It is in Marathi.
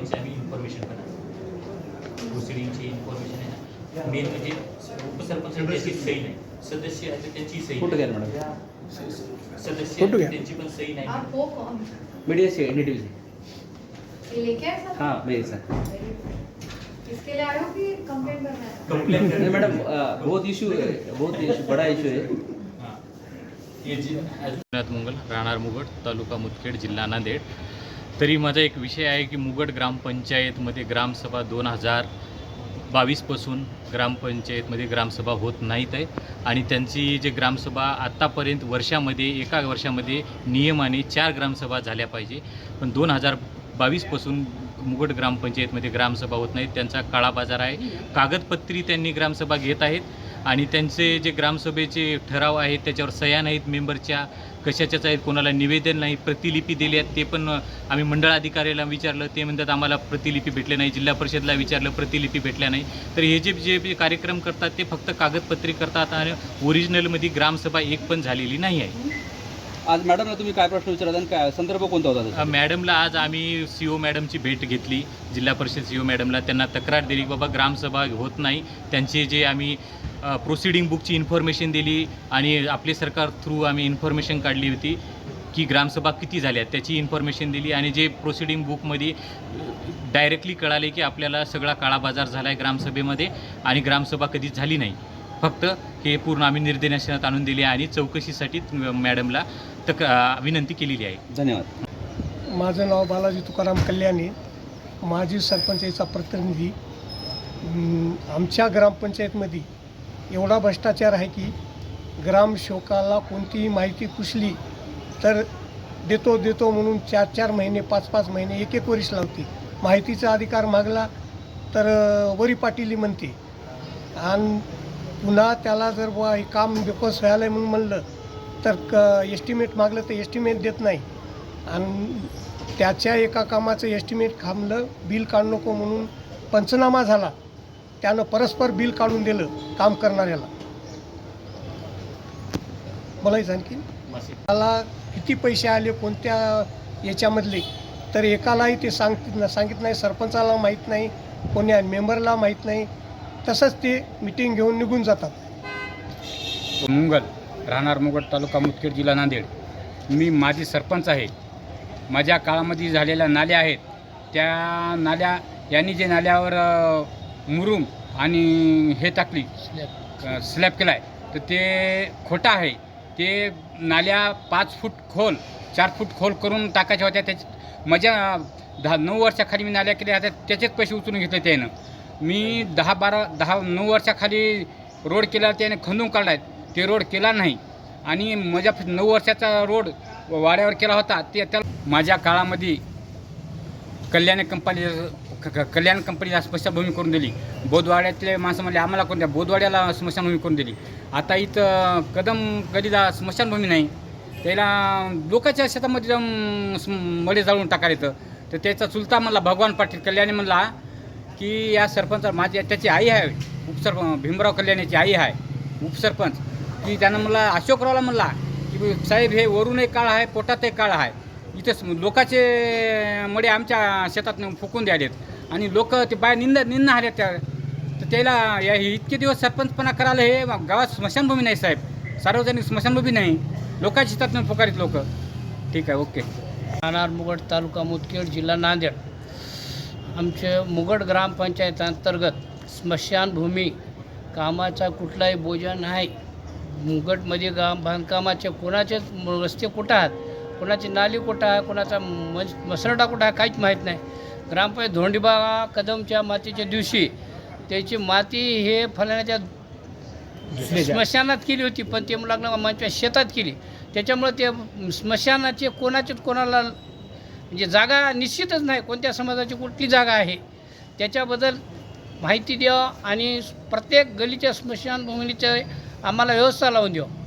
त्यांची आम्ही इन्फॉर्मेशन करणार प्रोसिडिंगची इन्फॉर्मेशन आहे ना. मेन म्हणजे उपसरपंचाची सही नाही. सदस्य आहे त्यांची सही फोटो घ्या मॅडम? सदस्य त्यांची पण सही नाही. मीडिया से एनडीटीवी से हाँ मेरे सर? इसके लिए आए हो कि कंप्लेंट करना है? मैडम बहुत इशू बहुत issue- बड़ा इशू है. नाथ मुंगल राणार मुगट तालुका मुदखेड जिल्हा नांदेड. तरी माझा एक विषय आहे की मुगड ग्रामपंचायतमध्ये ग्रामसभा दोन हजार बावीसपासून ग्रामपंचायतमध्ये ग्रामसभा होत नाहीत आहे. आणि त्यांची जे ग्रामसभा आत्तापर्यंत वर्षामध्ये एका वर्षामध्ये नियमाने चार ग्रामसभा झाल्या पाहिजे. पण दोन हजार बावीसपासून मुगड ग्रामपंचायतमध्ये ग्रामसभा होत नाहीत. त्यांचा काळा बाजार आहे. कागदपत्री त्यांनी ग्रामसभा घेत आहेत. आणि त्यांचे जे ग्रामसभेचे ठराव आहेत त्याच्यावर सह्या नाहीत मेंबरच्या कशाच्याच आहेत कोणाला निवेदन नाही प्रतिलिपी दिली आहेत ते पण आम्ही मंडळ अधिकाऱ्याला विचारलं ते म्हणतात आम्हाला प्रतिलिपी भेटले नाही जिल्हा परिषदला विचारलं प्रतिलिपी भेटल्या नाही तर हे जे जे कार्यक्रम करतात ते फक्त कागदपत्री करतात आणि ओरिजिनलमध्ये ग्रामसभा एक पण झालेली नाही आहे आज मॅडमला तुम्ही काय प्रश्न विचारता आणि काय संदर्भ कोणता होता? मॅडमला आज आम्ही सी ओ मॅडमची भेट घेतली जिल्हा परिषद सी ओ मॅडमला त्यांना तक्रार दिली की बाबा ग्रामसभा होत नाही त्यांचे जे आम्ही प्रोसिडिंग बुकची इन्फॉर्मेशन दिली आणि आपले सरकार थ्रू आम्ही इन्फॉर्मेशन काढली होती की ग्रामसभा किती झाल्या त्याची इन्फॉर्मेशन दिली आणि जे प्रोसिडिंग बुकमध्ये डायरेक्टली कळाले की आपल्याला सगळा काळा बाजार झाला आहे ग्रामसभेमध्ये आणि ग्रामसभा कधीच झाली नाही. फक्त हे पूर्ण आम्ही निर्देशनात आणून दिले आणि चौकशीसाठी मॅडमला तक विनंती केलेली आहे. धन्यवाद. माझं नाव बालाजी तुकाराम कल्याणी. माजी सरपंचाचा प्रतिनिधी. आमच्या ग्रामपंचायतमध्ये एवढा भ्रष्टाचार आहे की ग्रामसेवकाला कोणतीही माहिती पुसली तर देतो देतो म्हणून चार चार महिने पाच पाच महिने एक एक वरीस लावते. माहितीचा अधिकार मागला तर वरी पाटीली म्हणते. आणि पुन्हा त्याला जर बुवा हे काम बेकोस व्हायला म्हणून म्हणलं तर क एस्टिमेट मागलं तर एस्टिमेट देत नाही. आणि त्याच्या एका कामाचं एस्टिमेट थांबलं बिल काढू नको म्हणून पंचनामा झाला. त्यानं परस्पर बिल काढून दिलं काम करणाऱ्याला. बोलायचं आणखी मला किती पैसे आले कोणत्या याच्यामधले तर एकालाही ते सांग सांगित नाही सरपंचाला माहीत नाही कोण्या मेंबरला माहीत नाही तसंच ते मिटिंग घेऊन निघून जातात. मुंगल राहणार मुगड तालुका मुदखेड जिल्हा नांदेड. मी माझी सरपंच आहे. माझ्या काळामध्ये झालेल्या नाल्या आहेत. त्या नाल्या यांनी जे नाल्यावर मुरुम आणि हे टाकली अ, स्लॅब केला आहे तर ते खोटं आहे. ते नाल्या पाच फूट खोल चार फूट खोल करून टाकायच्या होत्या. त्याच्या माझ्या दहा नऊ वर्षाखाली मी नाल्या केल्या होत्या. त्याचेच पैसे उचलून घेतले त्यानं. मी दहा बारा दहा नऊ वर्षाखाली रोड केला त्याने खंदून काढला आहे ते रोड केला नाही. आणि माझ्या नऊ वर्षाचा रोड वाड्यावर केला होता. ते त्या माझ्या काळामध्ये कल्याण कंपनी क- क- कल्याण कंपनीला स्मशानभूमी करून दिली. बोधवाड्यातले माणसं म्हणले आम्हाला कोणत्या बोधवाड्याला स्मशानभूमी करून दिली. आता इथं कदम गलीला स्मशानभूमी नाही. त्याला लोकांच्या शेतामध्ये जाऊन स्म- मळे जाळून टाकायला येतं. तर त्याचा चुलता म्हणला भगवान पाटील कल्याणी म्हणला की या सरपंच माझी त्याची आई आहे. उपसरपंच भीमराव कल्याणीची आई आहे. उपसरपंच. की त्यानं मला अशोकरावला म्हणला की साहेब हे वरून एक काळ आहे पोटात एक काळ आहे. इथेच लोकाचे मडे आमच्या शेतात फुकून द्यालेत. आणि लोक ते बाहेर निंद निंद आले त्या तर त्याला या इतके दिवस सरपंचपणा करायला हे गावात स्मशानभूमी नाही साहेब. सार्वजनिक स्मशानभूमी नाही. लोकांच्या शेतात पुकारित लोक. ठीक आहे ओके. राहणार मुगड तालुका मुदखेड जिल्हा नांदेड. आमचे मुगड ग्रामपंचायत स्मशानभूमी कामाचा कुठलाही बोजा नाही. मुगडमध्ये गाम बांधकामाचे कोणाचेच रस्ते कुठं आहेत? कोणाची नाली कुठं आहे कोणाचा मज मसरडा कुठं आहे काहीच माहीत नाही. ग्रामपंचायत धोंडीबा कदमच्या मातीच्या दिवशी त्याची माती हे फलाण्याच्या स्मशानात केली होती पण ते लागलं आमच्या शेतात केली. त्याच्यामुळे ते स्मशानाचे कोणाचेच कोणाला म्हणजे जागा निश्चितच नाही कोणत्या समाजाची कुठली जागा आहे त्याच्याबद्दल माहिती द्यावं आणि प्रत्येक गलीच्या स्मशानभूमीचे आम्हाला व्यवस्था लावून द्यावं